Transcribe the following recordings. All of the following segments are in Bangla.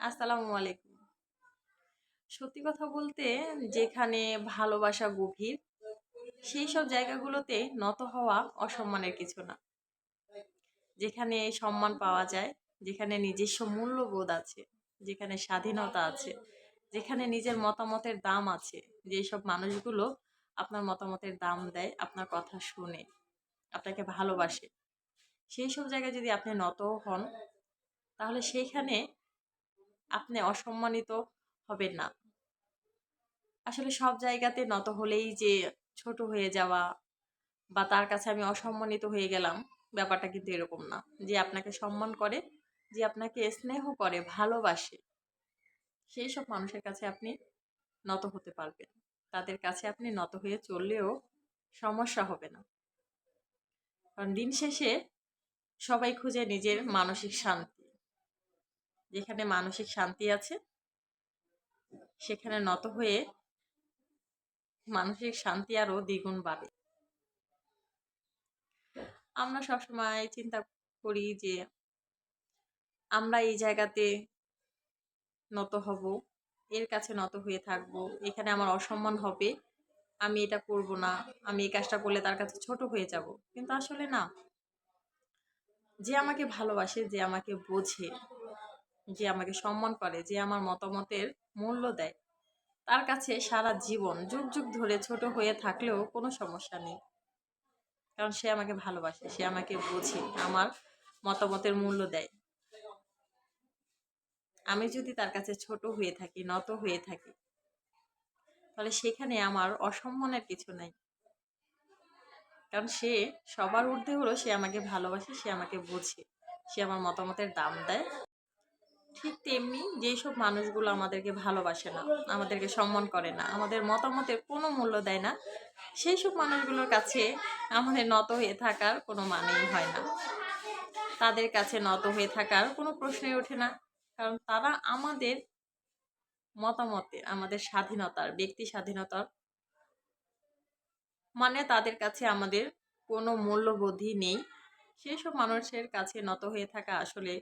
আসসালামু আলাইকুম। সত্যি কথা বলতে যেখানে ভালোবাসা গভীর, সেই সব জায়গাগুলোতে নত হওয়া অসম্মানের কিছু না। যেখানে সম্মান পাওয়া যায়, যেখানে নিজস্ব মূল্যবোধ আছে, যেখানে স্বাধীনতা আছে, যেখানে নিজের মতামতের দাম আছে, যেসব মানুষগুলো আপনার মতামতের দাম দেয়, আপনার কথা শুনে, আপনাকে ভালোবাসে, সেই সব জায়গায় যদি আপনি নত হন, তাহলে সেইখানে আপনি অসম্মানিত হবেন না। আসলে সব জায়গাতে নত হলেই যে ছোট হয়ে যাওয়া বা তার কাছে আমি অসম্মানিত হয়ে গেলাম, ব্যাপারটা কিন্তু এরকম না। যে আপনাকে সম্মান করে, যে আপনাকে স্নেহ করে, ভালোবাসে, সেই সব মানুষের কাছে আপনি নত হতে পারবেন। তাদের কাছে আপনি নত হয়ে চললেও সমস্যা হবে না। কারণ দিন শেষে সবাই খুঁজে নিজের মানসিক শান্তি। যেখানে মানসিক শান্তি আছে, সেখানে নত হয়ে মানসিক শান্তি আরও দ্বিগুণ বাড়ে। আমরা সবসময় চিন্তা করি যে, আমরা এই জায়গাতে নত হব, এর কাছে নত হয়ে থাকব, এখানে আমার অসম্মান হবে, আমি এটা করব না, আমি এই কাজটা করলে তার কাছে ছোট হয়ে যাব। কিন্তু আসলে না। যে আমাকে ভালোবাসে, যে আমাকে বোঝে যে আমাকে সম্মান করে, যে আমার মতামতের মূল্য দেয়। তার কাছে সারা জীবন যুগ যুগ ধরে ছোট হয়ে থাকলেও কোনো সমস্যা নেই। কারণ সে আমাকে ভালোবাসে, সে আমাকে বোঝে, আমার মতামতের মূল্য দেয়। আমি যদি তার কাছে ছোট হয়ে থাকি, নত হয়ে থাকি, তাহলে সেখানে আমার অসম্মানের কিছু নাই। কারণ সে সবার ঊর্ধ্বে হলো সে আমাকে ভালোবাসে, সে আমাকে বোঝে, সে আমার মতামতের দাম দেয়। ঠিক তেমনি যেসব মানুষগুলো আমাদেরকে ভালোবাসে না, আমাদেরকে সম্মান করে না, আমাদের মতামতের কোনো মূল্য দেয় না সেই সব মানুষগুলোর কাছে আমাদের নত হয়ে থাকার কোনো মানেই হয় না। তাদের কাছে নত হয়ে থাকার কোনো প্রশ্নই ওঠে না, কারণ তারা আমাদের মতামতে, আমাদের স্বাধীনতার, ব্যক্তি স্বাধীনতার মানে তাদের কাছে আমাদের কোনো মূল্যবোধই নেই। সেই সব মানুষের কাছে নত হয়ে থাকা আসলে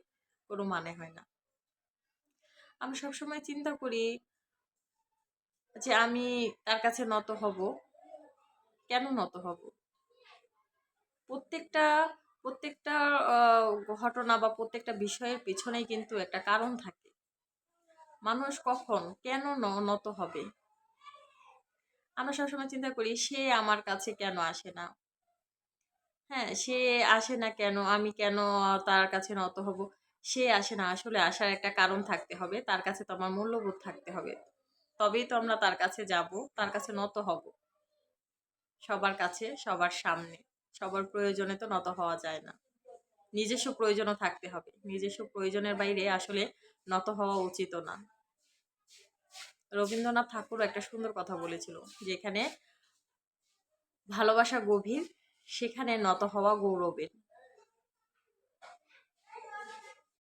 কোনো মানে হয় না। আমি সবসময় চিন্তা করি যে আমি তার কাছে নত হব। কেন নত হব? প্রত্যেকটা প্রত্যেকটা ঘটনা বা প্রত্যেকটা বিষয়ের পেছনেই কিন্তু একটা কারণ থাকে। মানুষ কখন, কেন নত হবে? আমরা সবসময় চিন্তা করি, সে আমার কাছে কেন আসে না? হ্যাঁ সে আসে না কেন? আমি কেন তার কাছে নত হব? সে আসে না, আসলে আসার একটা কারণ থাকতে হবে, তার কাছে তো আমার মূল্যবোধ থাকতে হবে। তবেই তো আমরা তার কাছে যাব, তার কাছে নত হব। সবার কাছে, সবার সামনে, সবার প্রয়োজনে তো নত হওয়া যায় না। নিজস্ব প্রয়োজনও থাকতে হবে, নিজস্ব প্রয়োজনের বাইরে আসলে নত হওয়া উচিত না। রবীন্দ্রনাথ ঠাকুর একটা সুন্দর কথা বলেছিল, যেখানে ভালোবাসা গভীর, সেখানে নত হওয়া গৌরবের।